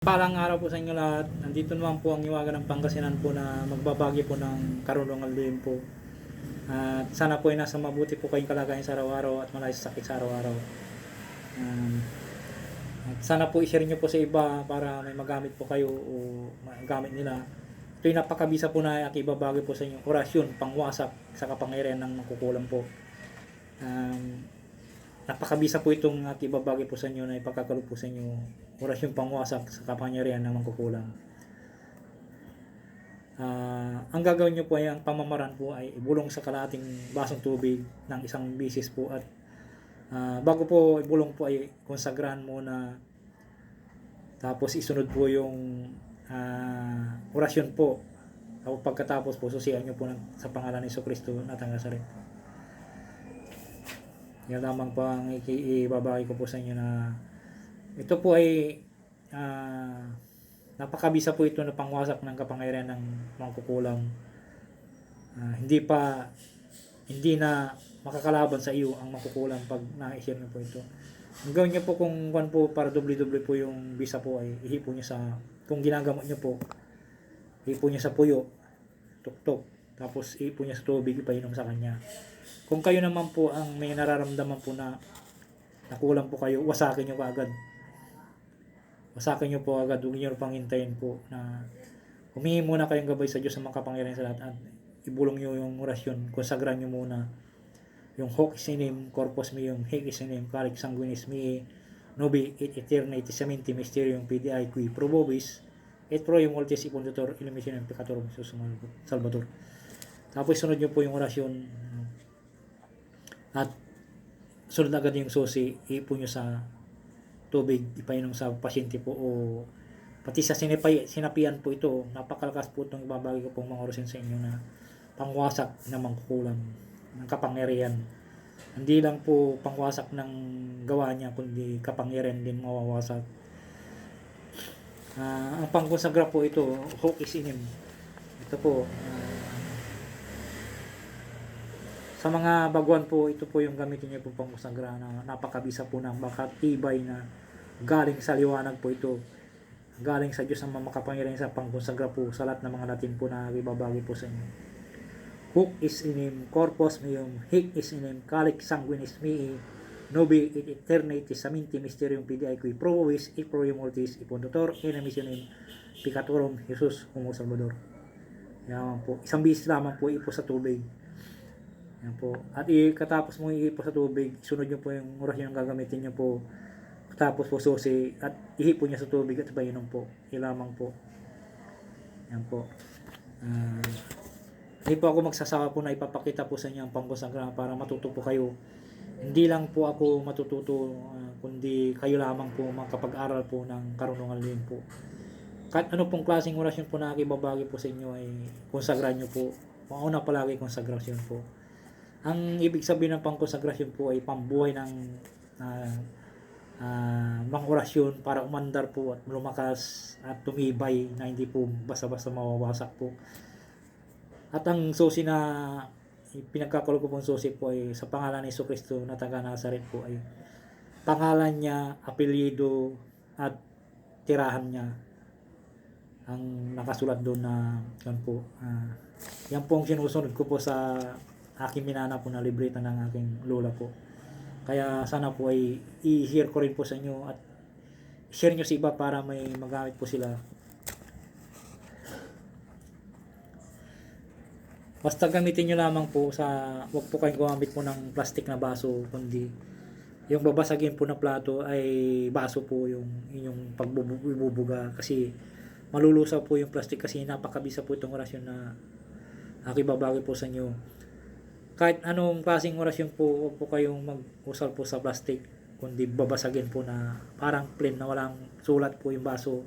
Palang araw po sa inyo lahat. Nandito naman po ang iwaga ng Pangasinan po na magbabagi po ng karunungan din po. At sana po ay nasa mabuti po kayong kalagayan sa araw-araw at malayo sa sakit sa araw-araw. Um, at sana po i-share nyo po sa iba para may magamit po kayo o magamit nila. Ito yung napakabisa po na at ibabagi po sa inyo. Orasyon, pangwasak sa kapangyarihan ng makukulam po. Um, napakabisa po itong at ibabagi po sa inyo na ipagkakalo po sa inyo orasyon pangwasak sa kapangyarihan ng mangkukulam. Ah, ang gagawin nyo po ay ang pamamaraan po ay ibulong sa kalating basong tubig ng isang bisis po at ah, bago po ibulong po ay konsagrahan muna tapos isunod po yung ah, orasyon po tapos pagkatapos po susian nyo po ng, sa pangalan ni Kristo at ang Nazaret. Yan lamang po ang ibabagi ko po sa inyo na ito po ay ah, napakabisa po ito na pangwasak ng kapangyarihan ng mangkukulam. Ah, hindi pa hindi na makakalaban sa iyo ang mangkukulam pag na-share niyo po ito. Ang gawin niyo po kung kwan po para doble-doble po yung bisa po ay ihipo niyo sa kung ginagamot niyo po ihipo niyo sa puyo tuktok tapos ihipo niyo sa tubig ipainom sa kanya. Kung kayo naman po ang may nararamdaman po na nakulang po kayo, wasakin niyo kaagad Wasakin niyo po agad, huwag niyo pang hintayin po na humingi muna kayong gabay sa Diyos sa mga kapangyarihan sa lahat at ibulong niyo yung orasyon, konsagran niyo muna yung hoc sinim, corpus meum, hic sinim, calic sanguinis mihi, nobi et eternity samenti mysterium PDI qui probobis et proium multis ipundutor illuminationem peccatorum Jesus Salvador. Tapos sunod niyo po yung orasyon. At sunod agad yung susi, ipo niyo sa tubig ipainom sa pasyente po o pati sa sinipay, sinapian po ito. Napakalakas po itong ibabagi ko pong mga orasin sa inyo na pangwasak na mangkukulam ng kapangyarihan. Hindi lang po pangwasak ng gawa niya kundi kapangyarihan din mawawasak. Ah, ang pangkonsagra po ito hoc is in him ito po ah, sa mga baguhan po, ito po yung gamitin niyo po pang konsagra na napakabisa po ng makatibay na galing sa liwanag po ito. Galing sa Diyos ang makapangyarihan sa pangkonsagra po sa lahat ng mga Latin po na ibabagi po sa inyo. Hoc is in him, corpus meum, hic is in him, calic sanguinis mihi, nobi et eternity saminti mysterium pidi qui provis et proium mortis ipundutor in missionem piccatorum Jesus Homo Salvador. Yan po. Isang bisis lamang po ipo sa tubig. Yan po. At ikatapos mo iipo sa tubig, sunod nyo po yung orasyon yung gagamitin nyo po. Tapos po susi at ihipo niya sa tubig at painom po. Ilamang po. Yan po. Ah, hindi po ako magsasawa po na ipapakita po sa inyo ang pangkonsagra para matuto po kayo. Hindi lang po ako matututo, ah, kundi kayo lamang po makapag-aral po ng karunungan din po. Kahit ano pong klaseng orasyon po na ibabagi po sa inyo ay konsagran nyo po. Mauna palagi konsagrasyon po. Ang ibig sabihin ng pangkonsagrasyon po ay pambuhay ng ah, ah, mga orasyon para umandar po at lumakas at tumibay na hindi po basta-basta mawawasak po. At ang susi na pinagkakulo ko pong susi po ay sa pangalan ni Kristo na taga Nazaret po ay pangalan niya, apelyido at tirahan niya ang nakasulat doon na yan po. ah, yan po ang sinusunod ko po sa aking minana po na libreta ng aking lola po. Kaya sana po ay i-share ko rin po sa inyo at share nyo sa iba para may magamit po sila. Basta gamitin nyo lamang po sa, wag po kayong gumamit po ng plastic na baso, kundi yung babasagin po na plato ay baso po yung inyong pagbubuga kasi malulusaw po yung plastic kasi napakabisa po itong orasyon na aking babagi po sa inyo kahit anong klaseng orasyon po, huwag po kayong mag-usal po sa plastic, kundi babasagin po na parang plain na walang sulat po yung baso.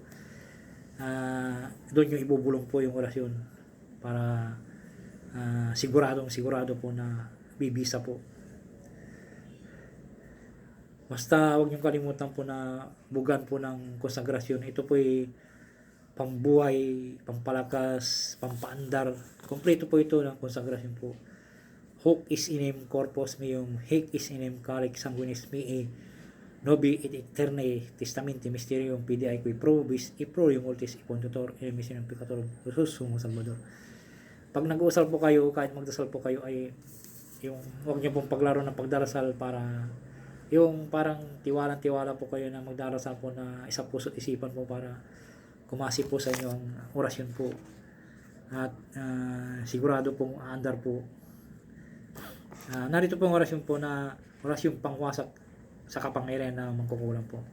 Ah, doon yung ibubulong po yung orasyon para ah, siguradong sigurado po na bibisa po. Basta huwag niyong kalimutan po na bugan po ng konsagrasyon. Ito po ay pambuhay, pampalakas, pampaandar. Kompleto po ito ng konsagrasyon po. Hoc is in him corpus meum, hic is in him calic sanguinis mihi, Nobi et eterne testamenti mysterium PDI qui probis e pro yung ultis ipon tutor e mission ng pecatorum Jesus sumo Salvador. Pag nag-uusal po kayo, kahit magdasal po kayo ay yung huwag niyo pong paglaro ng pagdarasal para yung parang tiwalang-tiwala po kayo na magdarasal po na isa puso't isipan po para kumasi po sa inyo ang orasyon po. At ah, sigurado pong aandar po. Ah, narito pong orasyon po na orasyon pangwasak sa kapangyarihan na mangkukulam po.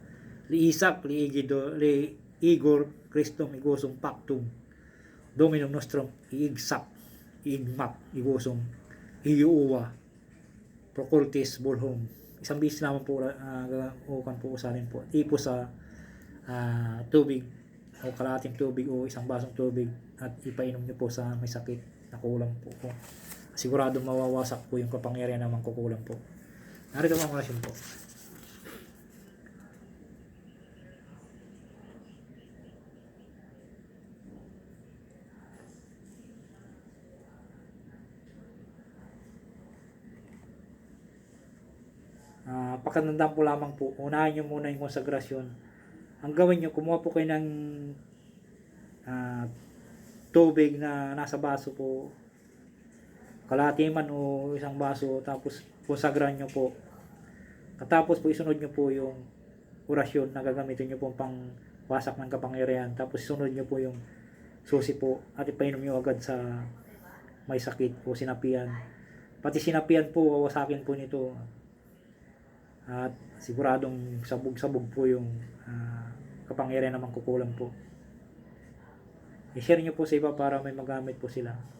Li Isaac, li Igido, li Igor, Christum, Igosum, Pactum, Dominum Nostrum, Iigsak, Iigmak, Igosum, Iuwa, Procultis, Bolhom. Isang bis naman po, uh, ukan po usalin po. Ipo sa ah, tubig o kalating tubig o isang basong tubig at ipainom niyo po sa may sakit na kulang po po. Sigurado mawawasak po yung kapangyarihan na mangkukulam po. Narito po ang orasyon po. Ah, pakatandaan po lamang po, unahin nyo muna yung konsagrasyon. Ang gawin nyo, kumuha po kayo ng ah, tubig na nasa baso po, kalahati man o isang baso, tapos konsagran nyo po. Katapos po isunod nyo po yung orasyon na gagamitin nyo po pang wasak ng kapangyarihan. Tapos isunod nyo po yung susi po at ipainom nyo agad sa may sakit o sinapian. Pati sinapian po, wawasakin po nito. At siguradong sabog-sabog po yung ah, kapangyarihan naman kukulang po. I-share nyo po sa iba para may magamit po sila.